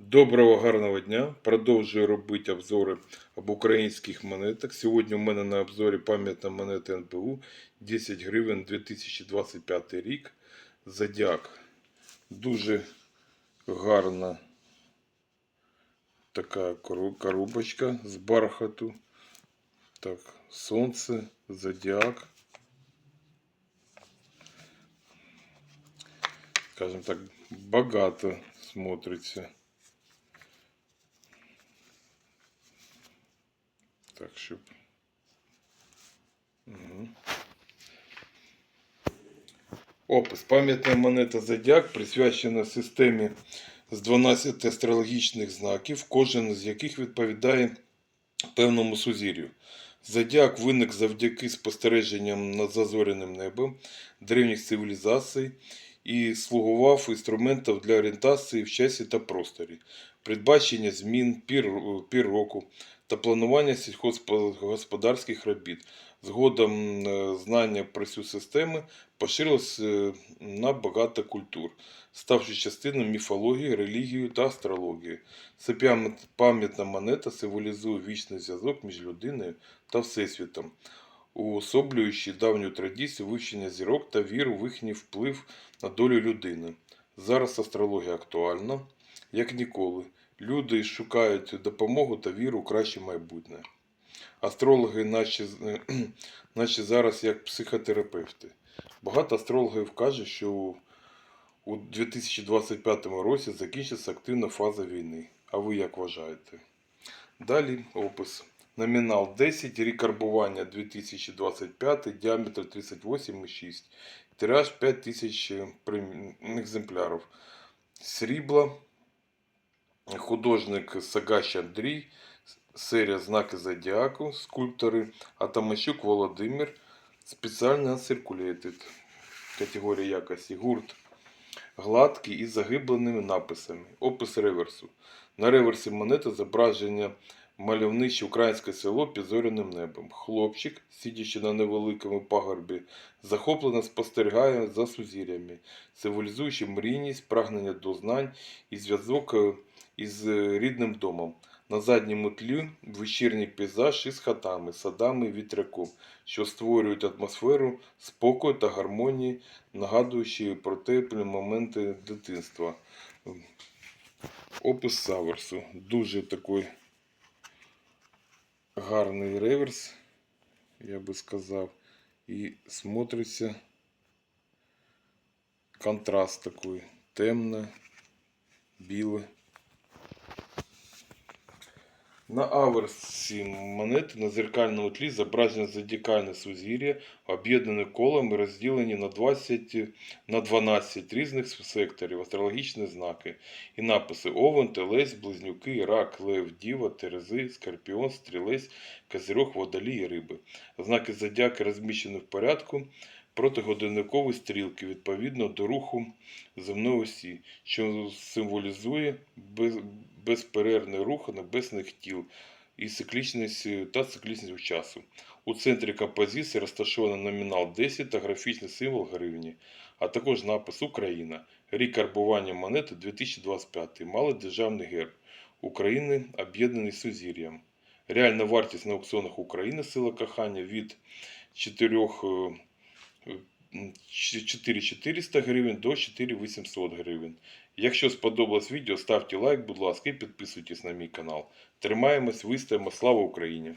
Доброго гарного дня! Продовжую робити обзори об українських монетах. Сьогодні у мене на обзорі пам'ятна монета НБУ 10 гривень 2025 рік. Зодіак. Дуже гарна така коробочка з бархату. Так, сонце, зодіак. Скажімо так, багато смотриться. Так, щоб. Угу. Опис. Пам'ятна монета Зодіак присвячена системі з 12 астрологічних знаків, кожен з яких відповідає певному сузір'ю. Зодіак виник завдяки спостереженням над зазоряним небом древніх цивілізацій і слугував інструментом для орієнтації в часі та просторі, передбачення змін, пір, пір року та планування сільськогосподарських робіт. Згодом е, знання про цю систему поширилось е, на багато культур, ставши частиною міфології, релігії та астрології. Це пам'ятна монета символізує вічний зв'язок між людиною та Всесвітом, уособлюючи давню традицію вивчення зірок та віру в їхній вплив на долю людини. Зараз астрологія актуальна, як ніколи. Люди шукають допомогу та віру у краще майбутнє. Астрологи, наче, наче зараз як психотерапевти. Багато астрологів каже, що у 2025 році закінчиться активна фаза війни. А ви як вважаєте? Далі опис. Номінал 10, рік карбування 2025, діаметр 38,6, тираж 5000 прим- екземплярів. Срібла, художник Сагащ Андрій, серія Знаки Зодіаку, скульптори Атамащук Володимир, спеціально Circulated, категорія якості, гурт гладкий із загибленими написами. Опис реверсу. На реверсі монети зображення мальовниче українське село під зоряним небом. Хлопчик, сидячи на невеликому пагорбі, захоплено спостерігає за сузір'ями, символізуючи мрійність, прагнення до знань і зв'язок е, із е, рідним домом. На задньому тлі вечірній пейзаж із хатами, садами вітряком, що створюють атмосферу спокою та гармонії, нагадуючи про теплі моменти дитинства. Опис Саверсу. Дуже такий гарний реверс, я би сказав. І смотриться контраст такий темне, біле. На аверсі монети на зеркальному тлі зображено зодіакальне сузір'я, об'єднане колом і розділені на 20 на 12 різних секторів, астрологічні знаки і написи Овен, Телець, Близнюки, Рак, Лев, Діва, Терези, Скорпіон, Стрілець, Козирог, Водолій і Риби. Знаки зодіаки розміщені в порядку протигодинникової стрілки відповідно до руху земної осі, що символізує без, безперервний рух небесних тіл і циклічність та циклічність часу. У центрі композиції розташований номінал 10 та графічний символ гривні, а також напис Україна. Рік карбування монети 2025. Малий державний герб України об'єднаний сузір'ям. Реальна вартість на аукціонах України сила кохання від 4 4400 гривень до 4800 гривень. Якщо сподобалось відео, ставте лайк, будь ласка, і підписуйтесь на мій канал. Тримаємось, вистоїмо, слава Україні!